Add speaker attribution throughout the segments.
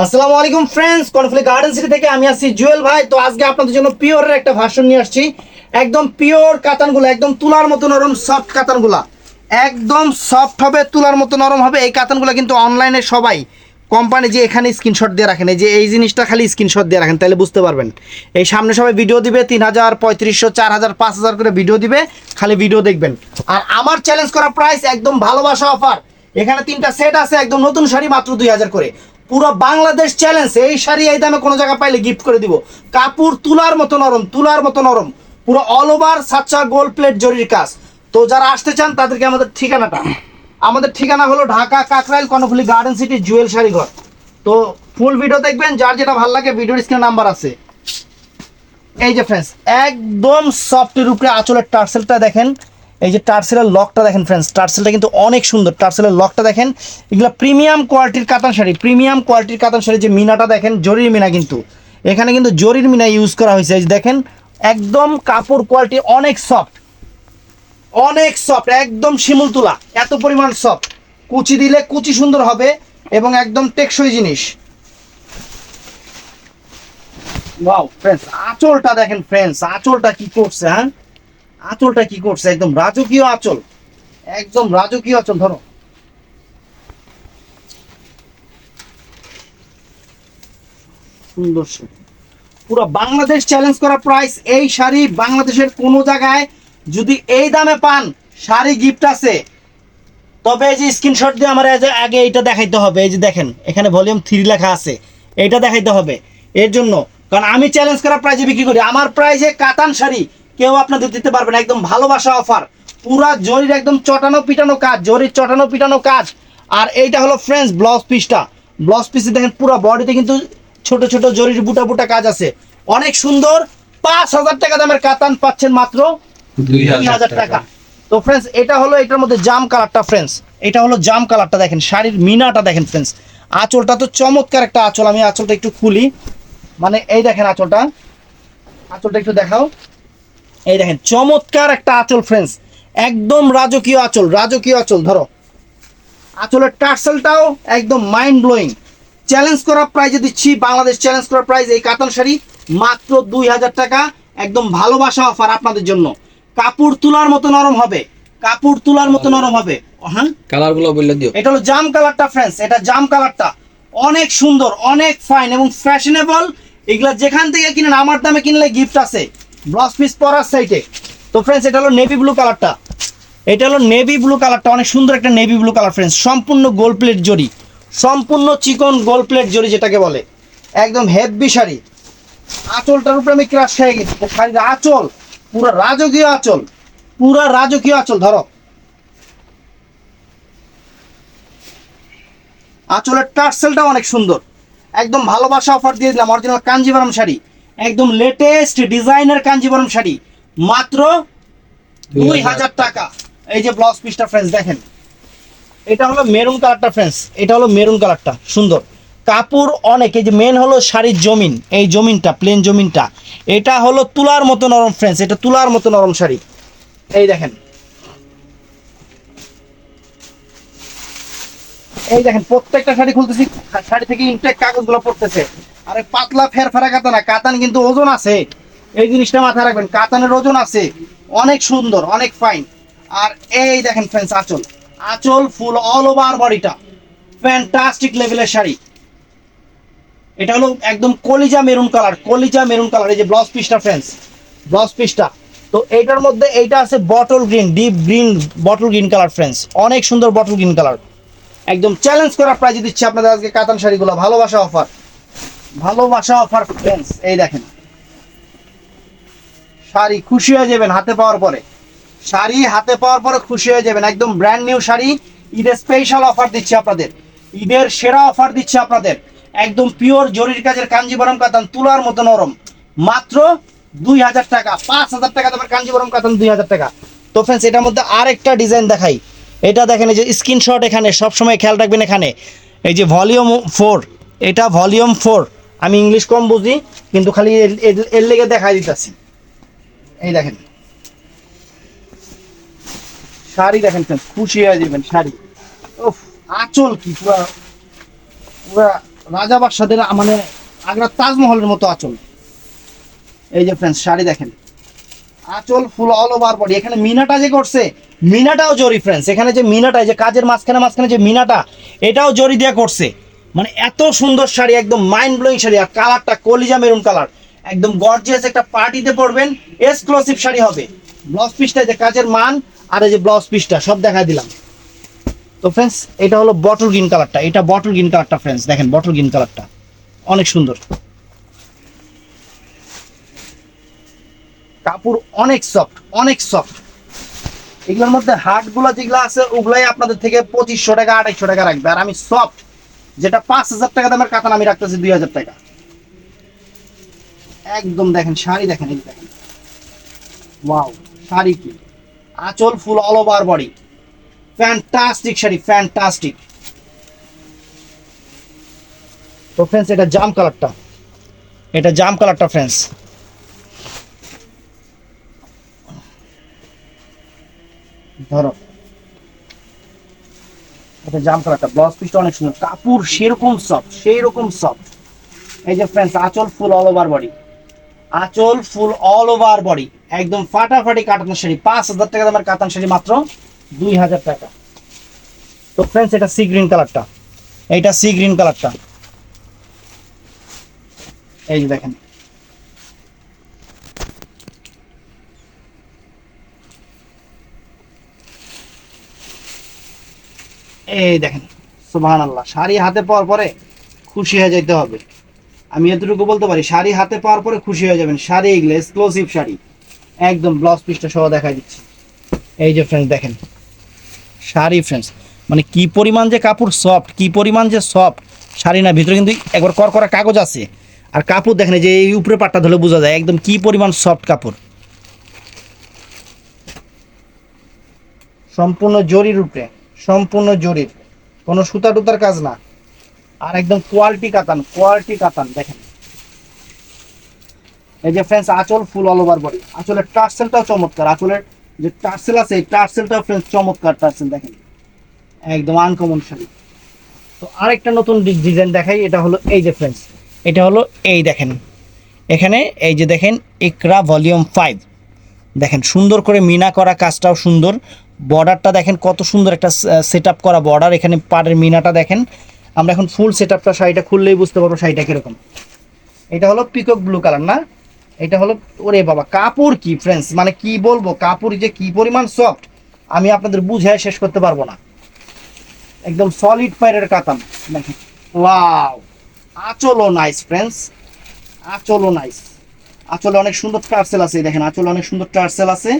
Speaker 1: আসসালামু আলাইকুম friends conflict garden city থেকে আমি আছি জুয়েল ভাই। তো আজকে আপনাদের জন্য পিওরের একটা ভাষণ নিয়ে আসছি। একদম পিওর কাতানগুলো, একদম তুলার মতো নরম সফট কাতানগুলা। একদম সফট হবে, তুলার মতো নরম হবে। এই কাতানগুলো কিন্তু অনলাইনে সবাই কোম্পানি যে এখানে স্ক্রিনশট দিয়ে রাখেন, এই যে এই জিনিসটা খালি স্ক্রিনশট দিয়ে রাখেন তাহলে বুঝতে পারবেন। এই সামনে সবাই ভিডিও দিবে, তিন হাজার, পঁয়ত্রিশশো, চার হাজার, পাঁচ হাজার করে ভিডিও দিবে, খালি ভিডিও দেখবেন। আর আমার চ্যালেঞ্জ করা প্রাইস একদম ভালোবাসা অফার এখানে তিনটা সেট আছে, একদম নতুন শাড়ি মাত্র দুই হাজার করে। পুরো বাংলাদেশ চ্যালেঞ্জ এই শাড়ি, এই দামে কোনো জায়গায় পাইলে গিফট করে দিব। কাপড় তুলার মতো নরম, তুলার মতো নরম। পুরো অল ওভার সাচ্চা গোল্ড প্লেট জরির কাজ। তো যারা আসতে চান, তাদেরকে আমাদের ঠিকানাটা। আমাদের ঠিকানা হলো Dhaka Kakrail Karnaphuli garden city Jewel Sharighar তো ফুল ভিডিও দেখবেন, যার যেটা ভালো লাগে ভিডিওর স্ক্রিনে নাম্বার আছে। এই যে ফ্রেন্ডস একদম সফটের উপরে আঁচলের টার্সেলটা দেখেন। এই যে টার্সেলের লকটা দেখেন ফ্রেন্ডস টার্সেলটা কিন্তু অনেক সুন্দর। টার্সেলের লকটা দেখেন, এগুলো প্রিমিয়াম কোয়ালিটির কাতান শাড়ি প্রিমিয়াম কোয়ালিটির কাতান শাড়ি যে মিনাটা দেখেন, জরির মিনা কিন্তু। এখানে কিন্তু জরির মিনা ইউজ করা হয়েছে। এই দেখেন, একদম কাপড় কোয়ালিটি অনেক সফট অনেক সফট একদম শিমুল তুলা, এত পরিমাণ সফট কুচি দিলে কুচি সুন্দর হবে এবং একদম টেকসই জিনিস। ওয়াও ফ্রেন্ডস আঁচলটা দেখেন ফ্রেন্ডস আঁচলটা কি করছে হ্যাঁ? আঁচলটা কি করছে? একদম রাজকীয় আঁচল। একদম রাজকীয় আঁচল, ধরো। সুন্দর পুরো বাংলাদেশ চ্যালেঞ্জ করা প্রাইস এই শাড়ি বাংলাদেশের কোনো জায়গায় যদি এই দামে পান, শাড়ি গিফট আছে। তবে এই যে স্ক্রিনশট দিয়ে আমার আগে এইটা দেখাইতে হবে। এই যে দেখেন, এখানে ভলিউম থ্রি লেখা আছে। এইটা দেখাইতে হবে। এর জন্য, কারণ আমি চ্যালেঞ্জ করা প্রাইজে বিক্রি করি। আমার প্রাইজে কাতান শাড়ি কেউ আপনাদের দিতে পারবে না একদম ভালোবাসা অফার পুরা জরির একদম চটানো পিটানো কাজ জরির চটানো পিটানো কাজ। আর এইটা হলো ফ্রেন্ডস ব্লাউজ পিসটা ব্লাউজ পিসে দেখেন পুরো বডিতে কিন্তু ছোট ছোট জরির বুটা বুটা কাজ আছে। অনেক সুন্দর পাঁচ হাজার টাকা দামের কাতান পাচ্ছেন মাত্র
Speaker 2: দুই
Speaker 1: হাজার টাকা। তো ফ্রেন্ডস এটা হলো এটার মধ্যে জাম কালারটা ফ্রেন্ডস এটা হলো জাম কালারটা দেখেন শাড়ির মিনাটা দেখেন ফ্রেন্ডস আঁচলটা তো চমৎকার একটা আঁচল আমি আঁচলটা একটু খুলি। মানে এই দেখেন আঁচলটা। আঁচলটা একটু দেখাও। এই দেখেন চমৎকার একটা আঁচল ফ্রেন্ডস একদম রাজকীয় আঁচল রাজকীয় আঁচল ধরো। আঁচলের টার্সেলটাও একদম মাইন্ড ব্লোয়িং চ্যালেঞ্জ করা প্রাইজে দিচ্ছি বাংলাদেশ চ্যালেঞ্জ করা প্রাইজ এই কাতান শাড়ি। মাত্র দুই হাজার টাকা একদম ভালোবাসা অফার আপনাদের জন্য। কাপড় তুলার মতো নরম হবে কাপড় তুলার মতো নরম হবে। হ্যাঁ?
Speaker 2: কালারগুলো বললে দিও।
Speaker 1: এটা হলো জাম কালারটা ফ্রেন্ডস এটা জাম কালারটা। অনেক সুন্দর অনেক ফাইন এবং ফ্যাশনেবল এগুলা যেখান থেকে কিনেন আমার দামে কিনলে গিফট আছে। ব্লাউজ পিস পরার সাইডে তো ফ্রেন্ডস এটা হলো নেভি ব্লু কালারটা এটা হলো নেভি ব্লু কালারটা অনেক সুন্দর একটা নেভি ব্লু কালার ফ্রেন্ডস সম্পূর্ণ গোল প্লেট জরি। সম্পূর্ণ চিকন গোল প্লেট জরি যেটাকে বলে। একদম হেভি শাড়ি। আঁচলটার উপরে আমি ক্রাশ খেয়ে গেছি। শাড়ির আঁচল, পুরো রাজকীয় আঁচল। পুরা রাজকীয় আঁচল, ধরো। আঁচলের টার্সেলটা অনেক সুন্দর। একদম ভালোবাসা অফার দিয়ে দিলাম। অরিজিনাল কাঞ্জিবরম শাড়ি। একদম লেটেস্ট ডিজাইনের কাঞ্জিবরম শাড়ি। মাত্র দুই হাজার টাকা। এই যে ব্লাউজ পিসটা ফ্রেন্ডস দেখেন। এটা হলো মেরুন কালারটা ফ্রেন্স এটা হলো মেরুন কালারটা সুন্দর। কাপড় অনেক এই যে মেন হলো শাড়ির জমিন এই জমিনটা প্লেন জমিনটা। এটা হলো তুলার মতো নরম ফ্রেন্স এটা তুলার মতো নরম শাড়ি। এই দেখেন এই দেখেন, প্রত্যেকটা শাড়ি খুলতেছি, শাড়ি থেকে ইনটেক কাগজগুলো পড়তেছে। আরে পাতলা ফের ফেরা কাতানা, কাতান কিন্তু ওজন আছে। এই জিনিসটা মাথায় রাখবেন, কাতানের ওজন আছে। অনেক সুন্দর, অনেক ফাইন আর এই দেখেন ফ্রেন্ডস আঁচল। আঁচল ফুল অল ওভার বডিটা ফ্যান্টাস্টিক লেভেলের শাড়ি। এটা হলো একদম কলিজা মেরুন কালার, কলিজা মেরুন কালার। এই যে ব্লাউজ পিসটা ফ্রেন্ডস ব্লাউজ পিসটা তো এইটার মধ্যে এইটা আছে bottle green deep green bottle green colour friends অনেক সুন্দর বটল গ্রিন কালার একদম চ্যালেঞ্জ করা প্রাইজে দিচ্ছি আপনাদের আজকে কাতান শাড়িগুলো। ভালোবাসা অফার ভালোবাসা অফার ফ্রেন্ডস এই দেখেন। শাড়ি খুশি হয়ে যাবেন হাতে পাওয়ার পরে। শাড়ি হাতে পাওয়ার পরে খুশি হয়ে যাবেন। একদম ব্র্যান্ড নিউ শাড়ি। ঈদের স্পেশাল অফার দিচ্ছি আপনাদের। ঈদের সেরা অফার দিচ্ছি আপনাদের। একদম পিওর জরির কাজের কাঞ্জিবরম কাতান, তুলার মতো নরম। মাত্র দুই হাজার টাকা, পাঁচ হাজার টাকা তোমার কাঞ্জিবরম কাতান, দুই হাজার টাকা। তো ফ্রেন্ডস এটার মধ্যে আরেকটা ডিজাইন দেখাই। এটা দেখেন, এই যে স্ক্রিনশট এখানে, সবসময় খেয়াল রাখবেন এখানে। এই যে ভলিউম ফোর এটা ভলিউম ফোর আমি ইংলিশ কম বুঝি, কিন্তু খালি এর- লেগে দেখাই দিতেছি। এই দেখেন। শাড়ি দেখেন খুশি হয়ে যাবেন শাড়ি। উফ, আঁচল কি, পুরা পুরা রাজা বাদশাদের মানে আগ্রার তাজমহলের মতো আঁচল। এই যে ফ্রেন্ডস শাড়ি দেখেন। আঁচল ফুল অল ওভার বডি এখানে মিনাটা যে করছে, মিনাটাও জরি ফ্রেন্ডস এখানে যে মিনাটা যে কাজের মাঝখানে মাঝখানে যে মিনাটা, এটাও জরি দিয়ে করছে। মানে এত সুন্দর শাড়ি, একদম মাইন্ড ব্লোয়িং শাড়ি। আর কালারটা কলিজা মেরুন কালার। একদম গর্জিয়াস একটা পার্টিতে পরবেন। এক্সক্লুসিভ শাড়ি হবে। ব্লাউজ পিসটা যে কাজের মান, আর এই যে ব্লাউজ পিসটা সব দেখা দিলাম। তো ফ্রেন্ডস এটা হলো বটল গ্রিন কালারটা এটা বটল গ্রিন কালারটা ফ্রেন্ডস দেখেন বটল গ্রিন কালারটা অনেক সুন্দর। কাপড় অনেক সফট অনেক সফট এগুলোর মধ্যে হাটগুলো যেগুলো আছে, ওগুলাই আপনাদের থেকে পঁচিশশো টাকা, আড়াইশো টাকা রাখবে। আর আমি সফট যেটা পাঁচ হাজার টাকা দামের কাতান আমি রাখতেছি দুই হাজার টাকা। একদম দেখেন, শাড়ি দেখেন, এই দেখেন। ওয়াও শাড়ি কি? আঁচল full all over body fantastic sari fantastic তো ফ্রেন্ডস এটা জাম কালারটা এটা জাম কালারটা ফ্রেন্ডস ধরো। এটা জাম কালারটা ব্লাউজ পিসটা অনেক সুন্দর। কাপড় সেরকম সফট সেই রকম সফট এই যে ফ্রেন্ডস আঁচল ফুল অল ওভার বডি আঁচল ফুল অল ওভার বডি একদম ফাটাফাটি কাটানো শাড়ি। পাঁচ হাজার টাকা দামের কাতান শাড়ি মাত্র দুই হাজার টাকা। তো ফ্রেন্ডস এটা সি গ্রিন কালারটা এইটা সি গ্রিন কালারটা এই যে দেখেন। এই দেখেন সুবাহান আল্লাহ শাড়ি হাতে পাওয়ার পরে খুশি হয়ে যেতে হবে। আমি এতটুকু বলতে পারি, শাড়ি হাতে পাওয়ার পরে খুশি হয়ে যাবেন। শাড়ি এগুলো এক্সক্লুসিভ শাড়ি। একদম ব্লাউজ পিসটা সহ দেখা দিচ্ছি। এই যে ফ্রেন্ডস দেখেন। শাড়ি ফ্রেন্ডস মানে কি পরিমাণ যে কাপড় সফট কি পরিমাণ যে সফট শাড়ি না, ভিতরে কিন্তু একবার কর করা কাগজ আছে। আর কাপড় দেখেন যে এই উপরে পাটটা ধরে বোঝা যায় একদম কি পরিমাণ সফট কাপড়। সম্পূর্ণ জরির উপরে। সম্পূর্ণ জরির কোনো সুতা টুতার কাজ না। আর একদম কোয়ালিটি কাতান কোয়ালিটি কাতান, দেখেন। এই যে ফ্রেন্ডস আঁচল ফুল অল ওভার বডি আঁচলের টার্সেলটাও চমৎকার। আঁচলের যে টার্সেল আছে, এই টার্সেলটাও ফ্রেন্ডস চমৎকার টার্সেল, দেখেন। একদম আনকমন শাড়ি। তো আরেকটা নতুন ডিজাইন দেখাই, এটা হলো এই যে ফ্রেন্ডস এটা হলো এই দেখেন। এখানে এই যে দেখেন, ইকরা ভলিউম ফাইভ দেখেন, সুন্দর করে মিনা করা কাজটাও সুন্দর। বর্ডারটা দেখেন কত সুন্দর একটা সেট করা বর্ডার এখানে পাড়ের মিনাটা দেখেন। আমরা এখন ফুল সেট আপটা শাড়িটা খুললেই বুঝতে পারব শাড়িটা কীরকম। এটা হলো পিকক ব্লু কালার না? এটা হলো, ওরে বাবা, কাপড় কি ফ্রেন্ডস মানে কি বলব, কাপড় যে কি পরিমাণ সফট আমি আপনাদের বুঝায় শেষ করতে পারব না। একদম সলিড ফায়ারের কাতাম দেখেন। ওয়াও আঁচলও নাইস ফ্রেন্ডস আঁচলও নাইস আঁচলে অনেক সুন্দর টার্সেল আছে, দেখেন, আঁচলে অনেক সুন্দর টার্সেল আছে।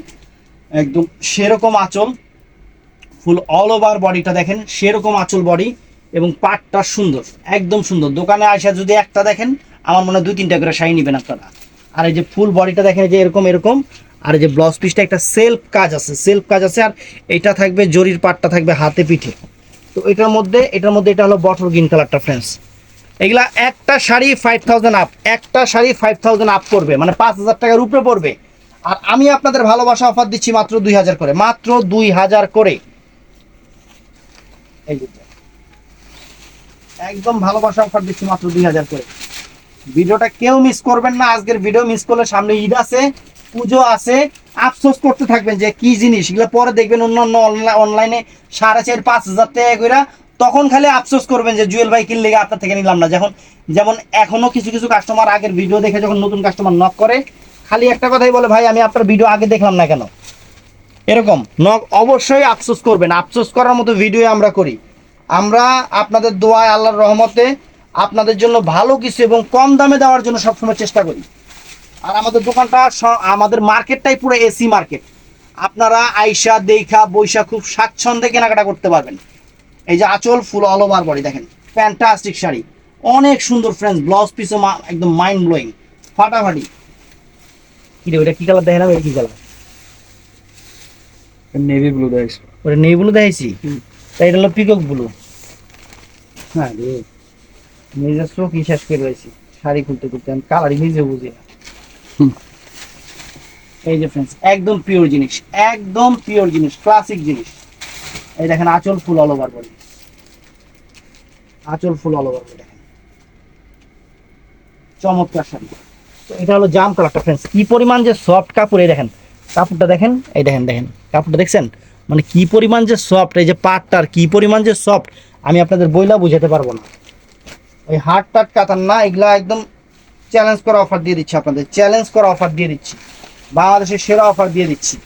Speaker 1: একদম সেরকম আঁচল ফুল অল ওভার বডিটা দেখেন, সেরকম আঁচল বডি এবং পাটটা সুন্দর, একদম সুন্দর। দোকানে আসা যদি একটা দেখেন, আমার মনে হয় দুই তিনটা করে শাড়ি নেবেন আপনারা। আর এই যে ফুল বডিটা দেখেন যে এরকম এরকম। আর এই যে ব্লাউজ পিসটা একটা সেলফ কাজ আছে সেলফ কাজ আছে, আর এটা থাকবে জরির পাটটা থাকবে হাতে পিঠে। তো এটার মধ্যে এটার মধ্যে এটা হলো বটল গ্রিন কালারটা ফ্রেন্ডস এগুলা একটা শাড়ি ফাইভ থাউজেন্ড আপ একটা শাড়ি ফাইভ থাউজেন্ড আপ করবে মানে পাঁচ হাজার টাকার উপরে পড়বে। আর আমি আপনাদের ভালোবাসা অফার দিচ্ছি মাত্র দুই হাজার করে। মাত্র দুই হাজার করে। একদম ভালোবাসা অফার দিচ্ছি মাত্র দুই হাজার করে। ভিডিওটা কেউ মিস করবেন না। আজকের ভিডিও মিস করলে সামনে ঈদ আছে, পুজো আছে। আফসোস করতে থাকবেন যে কি জিনিস? এগুলো পরে দেখবেন অন্য অন্য অনলাইনে সাড়ে চার, পাঁচ হাজার টাকা করে তখন খালি আফসোস করবেন যে জুয়েল ভাই কিনলে আপনার থেকে নিলাম না। যখন যেমন এখনও কিছু কিছু কাস্টমার আগের ভিডিও দেখে যখন নতুন কাস্টমার নক করে খালি একটা কথাই বলে, ভাই, আমি আপনার ভিডিও আগে দেখলাম না কেন? এরকম। নক, অবশ্যই আফসোস করবেন। আফসোস করার মতো ভিডিও আমরা করি। আমরা আপনাদের দোয়ায় আল্লাহর রহমতে আপনাদের জন্য ভালো কিছু এবং কম দামে দেওয়ার জন্য সবসময় চেষ্টা করি। আর আমাদের দোকানটা আমাদের মার্কেটটাই পুরো এসি মার্কেট। আপনারা আইসা, দেখা বৈশা খুব স্বাচ্ছন্দ্যে কেনাকাটা করতে পারবেন। এই যে আঁচল ফুল অল ওভার বডি দেখেন। ফ্যান্টাস্টিক শাড়ি। অনেক সুন্দর ফ্রেন্ডস ব্লাউজ পিসও একদম মাইন্ড ব্লোয়িং ফাটাফাটি। কি রে ওটা কি কালার দেখে না কি কালার
Speaker 2: নেভি ব্লু দেখাইছো।
Speaker 1: ওটা নেই ব্লু দেখাইছি? তাই এটা হলো পিকক ব্লু হ্যাঁ রে নিজের শেষ করে রয়েছি শাড়ি খুলতে খুলতে আমি কালারই নিজে বুঝি না। এই যে ফ্রেন্ডস একদম পিওর জিনিস একদম পিওর জিনিস ক্লাসিক জিনিস। এই দেখেন আঁচল ফুল অল ওভার বডি আঁচল ফুল অল ওভার দেখেন। চমৎকার শাড়ি। এটা হলো জাম কালারটা ফ্রেন্ডস কি পরিমাণ যে সফট কাপড়, এই দেখেন। কাপড়টা দেখেন, এই দেখেন দেখেন। কাপড়টা দেখছেন? মানে কি পরিমাণ যে সফট এই যে পাটটার কি পরিমাণ যে সফট আমি আপনাদের বইলা বুঝাতে পারব না। ওই হাট টাট কাতান না, এগুলা একদম চ্যালেঞ্জ করা অফার দিয়ে দিচ্ছি আপনাদের। চ্যালেঞ্জ করা অফার দিয়ে দিচ্ছি। বাংলাদেশের সেরা অফার দিয়ে দিচ্ছি।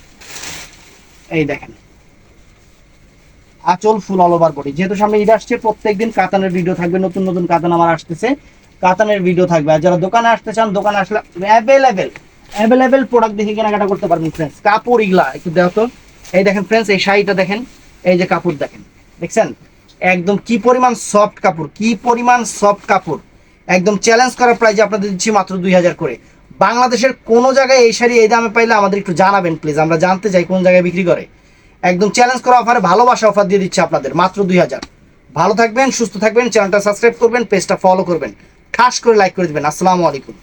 Speaker 1: এই দেখেন। আচল ফুল অল ওভার বডি যেহেতু সামনে ঈদ আসছে, প্রত্যেকদিন কাতানের ভিডিও থাকবে, নতুন নতুন কাতান আমার আসতেছে। কাতানের ভিডিও থাকবে। আর যারা দোকানে আসতে চান, দোকানে আসলে অ্যাভেলেবেল অ্যাভেলেবেল প্রোডাক্ট দেখে কেনাকাটা করতে পারবেন ফ্রেন্ডস কাপড় ইগলা একটু দেখো তো। এই দেখেন ফ্রেন্ডস এই শাড়িটা দেখেন, এই যে কাপড় দেখেন। দেখছেন? একদম কি পরিমাণ সফট কাপড়, কি পরিমাণ সফট কাপড়। একদম চ্যালেঞ্জ করার প্রাইজে আপনাদের দিচ্ছি মাত্র দুই হাজার করে। বাংলাদেশের কোনো জায়গায় এই শাড়ি এই দামে পাইলে আমাদের একটু জানাবেন প্লিজ আমরা জানতে চাই কোন জায়গায় বিক্রি করে। একদম চ্যালেঞ্জ করা অফারে ভালোবাসা অফার দিয়ে দিচ্ছে আপনাদের, মাত্র দুই হাজার। ভালো থাকবেন, সুস্থ থাকবেন চ্যানেলটা সাবস্ক্রাইব করবেন পেজটা ফলো করবেন। খাস করে লাইক করে দিবেন। আসসালামু আলাইকুম।